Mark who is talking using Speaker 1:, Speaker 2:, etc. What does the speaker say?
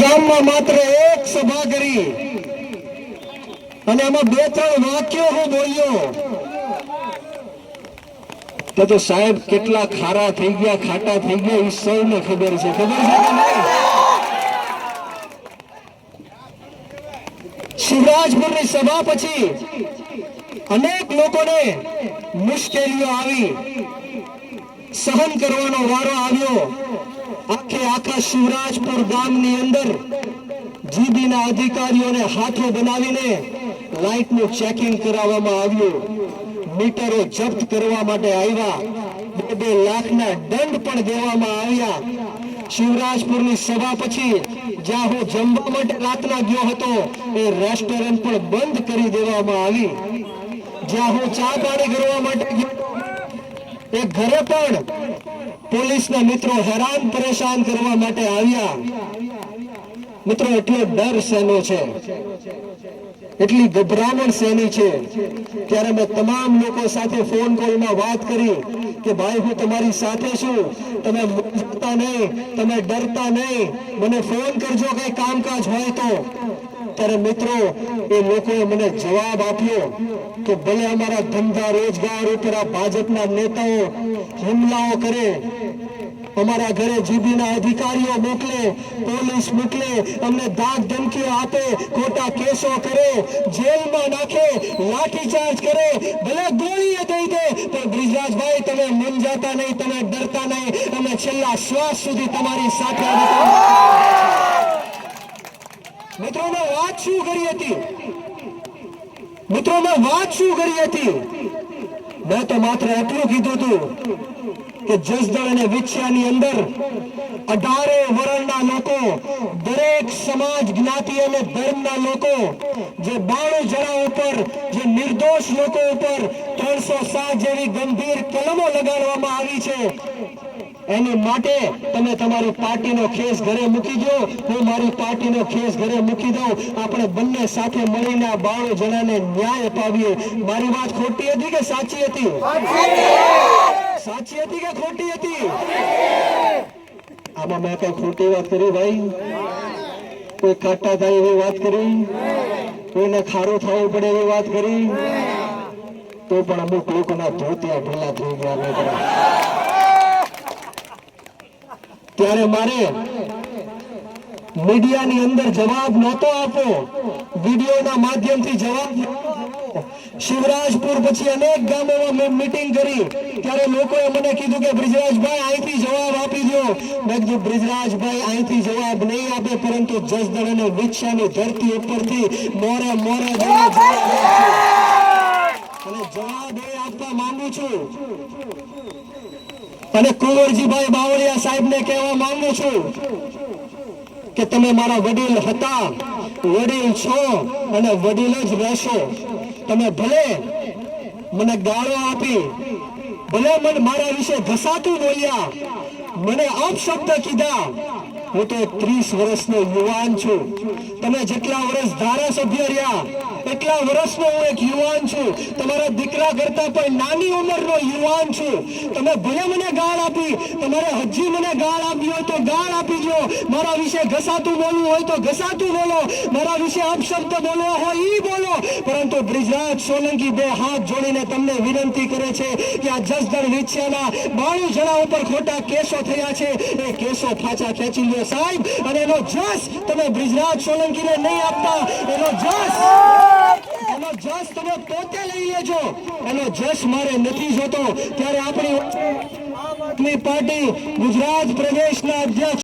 Speaker 1: ગામમાં માત્ર એક સભા કરી અને એમાં બે, ત્રણ વાક્યો હું બોલ્યો. તો સાહેબ કેટલા ખારા થઈ ગયા, ખાટા થઈ ગયા એ સૌને ખબર છે. ખબર છે શિવરાજપુરની સભા પછી અનેક લોકોને મુશ્કેલીઓ આવી. સહન કરવાનો વારો આવ્યો. આખે આખા શિવરાજપુર ગામની અંદર જીબીના અધિકારીઓને હાથો બનાવીને લાઇટનું ચેકિંગ કરાવવામાં આવ્યું. મીટરો જપ્ત કરવા માટે આવ્યા. બે બે લાખના દંડ પણ દેવામાં આવ્યા. શિવરાજપુરની સભા પછી જ્યાં હું જમવા માટે રાતના ગયો હતો, એ રેસ્ટોરન્ટ પણ બંધ કરી દેવામાં આવી. જ્યાં હું ચા પાણી કરવા માટે ગયો એ ઘરે પણ પોલીસના મિત્રો હેરાન પરેશાન કરવા માટે આવ્યા. મિત્રો, એટલો ડર શેનો છે? એટલી ગભરામણ શેની છે? ત્યારે મેં તમામ લોકો સાથે ફોન કોલમાં વાત કરી કે, ભાઈ, હું તમારી સાથે છું. તમે નહીં, તમે ડરતા નહીં. મને ફોન કરજો, કઈ કામકાજ હોય તો. ત્યારે મિત્રો, એ લોકોએ મને જવાબ આપ્યો કે ભલે અમારા ધંધા રોજગાર ઉપર આ ભાજપના નેતાઓ હુમલાઓ કરે, અમારા ઘરે જીબીના અધિકારીઓ મોકલે, પોલીસ મોકલે, અમને દાગ ધમકીઓ આપે, ખોટા કેસો કરે, જેલમાં નાખે લાઠીચાર્જ કરે, ભલે ગોળીએ દઈ દે, પણ બ્રિજરાજભાઈ તમે મૂંઝાતા નહીં, તમે ડરતા નહીં, અમે છેલ્લા શ્વાસ સુધી તમારી સાથે મિત્રો મેં વાત શું કરી હતી? મિત્રો મેં વાત શું કરી હતી? મેં તો માત્ર એટલું કીધું હતું કે જસદણ અને વિછિયાની અંદર અઢારે વર્ણના લોકો, દરેક સમાજ જ્ઞાતિ અને ધર્મના લોકો, જે બાણું જણા ઉપર, જે નિર્દોષ લોકો ઉપર ત્રણસો સાત જેવી ગંભીર કલમો લગાડવામાં આવી છે. એની માટે તમે તમારી પાર્ટીનો ખેસ ઘરે મૂકી દો. હું મારી પાર્ટીનો ખેસ ઘરે મૂકી દઉં. આપણે બંને સાથે મળીને આ બાણું જણાને ન્યાય અપાવીએ. મારી વાત ખોટી હતી કે સાચી હતી? સાચી હતી કે ખોટી હતી? આમાં મેં કઈ ખોટી વાત કરી ભાઈ? કોઈ કાટા થાય એવી વાત કરી? કોઈને ખારું થવું પડે એવી વાત કરી? તો પણ અમુક લોકોના ધોતિયા ઢીલા થઈ ગયા મિત્રો ત્યારે મારે મીડિયાની અંદર જવાબ નહોતો આપો વિડીયોના માધ્યમથી જવાબ શિવરાજપુર પછી અનેક ગામોમાં મીટિંગ કરી. ત્યારે લોકોએ મને કીધું કે બ્રિજરાજભાઈ અહીંથી જવાબ આપી દો મેં કીધું બ્રિજરાજભાઈ અહીંથી જવાબ નહીં આપે પરંતુ જસદણ અને વિછાની ધરતી ઉપરથી મોરે મોરે જવાબ અને જવાબ એ આપવા માંગુ છું અને કુંવરજીભાઈ બાવળિયા સાહેબને કહેવા માંગુ છું કે તમે મારા વડીલ હતા, વડીલ છો અને વડીલ જ રહેશો. તમે ભલે મને ગાળો આપી, ભલે મને મારા વિશે ઘસાતું બોલ્યા, મને અપશબ્દ કીધા હું તો ત્રીસ વર્ષનો યુવાન છું. તમે જેટલા વર્ષ ધારાસભ્ય રહ્યા, એટલા વર્ષનો હું એક યુવાન છું. તમારા દીકરા કરતા પણ નાની ઉંમરનો યુવાન છું. તમે ભલે મને ગાળ આપી, તમારે હજી મને ગાળ ગાળ આપી દો મારા વિશે ઘસાતું બોલવું હોય તો ઘસાતું બોલો. મારા વિશે અપશબ્દ બોલવો હોય એ બોલો. પરંતુ બ્રિજરાજ સોલંકી બે હાથ જોડીને તમને વિનંતી કરે છે કે આ જસદણ વિછ્યાના બાણું જણા ઉપર ખોટા કેસો થયા છે. એ કેસો પાછા ખેંચી લ્યો સાહેબ. અને એનો જસ તમે બ્રિજરાજ સોલંકીને નહીં આપતા. એનો જસ એનો જસ તમે પોતે લઈ લેજો. એનો જસ મારે નથી જોતો. ત્યારે આપણી આદમી પાર્ટી ગુજરાત પ્રદેશના અધ્યક્ષ